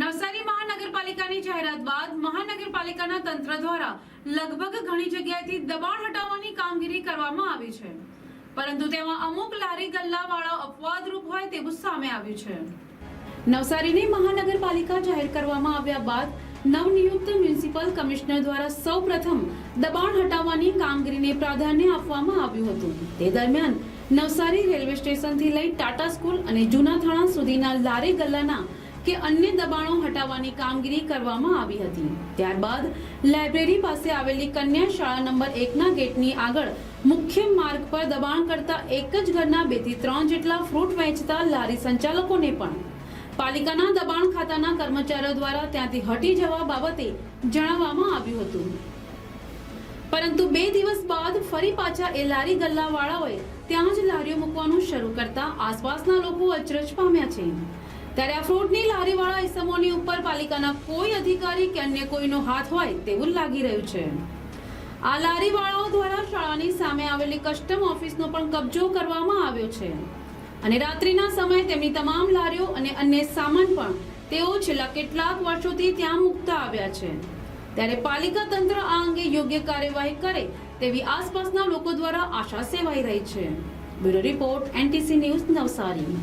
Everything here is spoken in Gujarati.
નવસારી મહાનગરપાલિકાની જાહેરાત બાદ મહાનગરપાલિકાના તંત્ર દ્વારા લગભગ ઘણી જગ્યાએથી દબાણ હટાવવાની કામગીરી કરવામાં આવી છે. પરંતુ તેમાં અમુક લારી ગલ્લાવાળા અપવાદરૂપ હોય તેવું સામે આવ્યું છે. નવસારીની મહાનગરપાલિકા જાહેર કરવામાં આવ્યા બાદ નવનિયુક્ત મ્યુનિસિપલ કમિશનર દ્વારા સૌપ્રથમ દબાણ હટાવવાની કામગીરીને પ્રાધાન્ય આપવામાં આવ્યું હતું. તે દરમિયાન નવસારી રેલવે સ્ટેશનથી લઈ ટાટા સ્કૂલ અને જૂના થાણા સુધીના લારી ગલ્લાના કે અન્ય દબાણો હટાવવાની કામગીરી કરવામાં આવી હતી. ત્યારબાદ લાઇબ્રેરી પાસે આવેલી કન્યા શાળા નંબર એકના ગેટની આગળ મુખ્ય માર્ગ પર દબાણ કરતા એક જ ઘરના બેથી ત્રણ જેટલા ફ્રૂટ વેચતા લારી સંચાલકોને પણ. પાલિકાના દબાણ ખાતાના કર્મચારીઓ દ્વારા ત્યાંથી હટી જવા બાબતે જણાવવામાં આવ્યું હતું. પરંતુ બે દિવસ બાદ ફરી પાછા એ લારી ગલ્લાવાળાઓએ ત્યાં જ લારીઓ મૂકવાનું શરૂ કરતા આસપાસના લોકો અચરજ પામ્યા છે. ત્યારે આ ફ્રૂટની લારીવાળા ઇસમોની ઉપર પાલિકાના કોઈ અધિકારી કે અન્ય કોઈનો હાથ હોય તેવું લાગી રહ્યું છે. આ લારીવાળાઓ દ્વારા શાળાની સામે આવેલી કસ્ટમ ઓફિસનો પણ કબજો કરવામાં આવ્યો છે. અને રાત્રિના સમયે તેમની તમામ લારીઓ અને અન્ય સામાન પણ તેઓ છેલ્લા કેટલાક વર્ષોથી ત્યાં મૂકતા આવ્યા છે. ત્યારે પાલિકા તંત્ર આ અંગે યોગ્ય કાર્યવાહી કરે તેવી આસપાસના લોકો દ્વારા આશા સેવાઈ રહી છે. Bureau report, NTC news Navsari.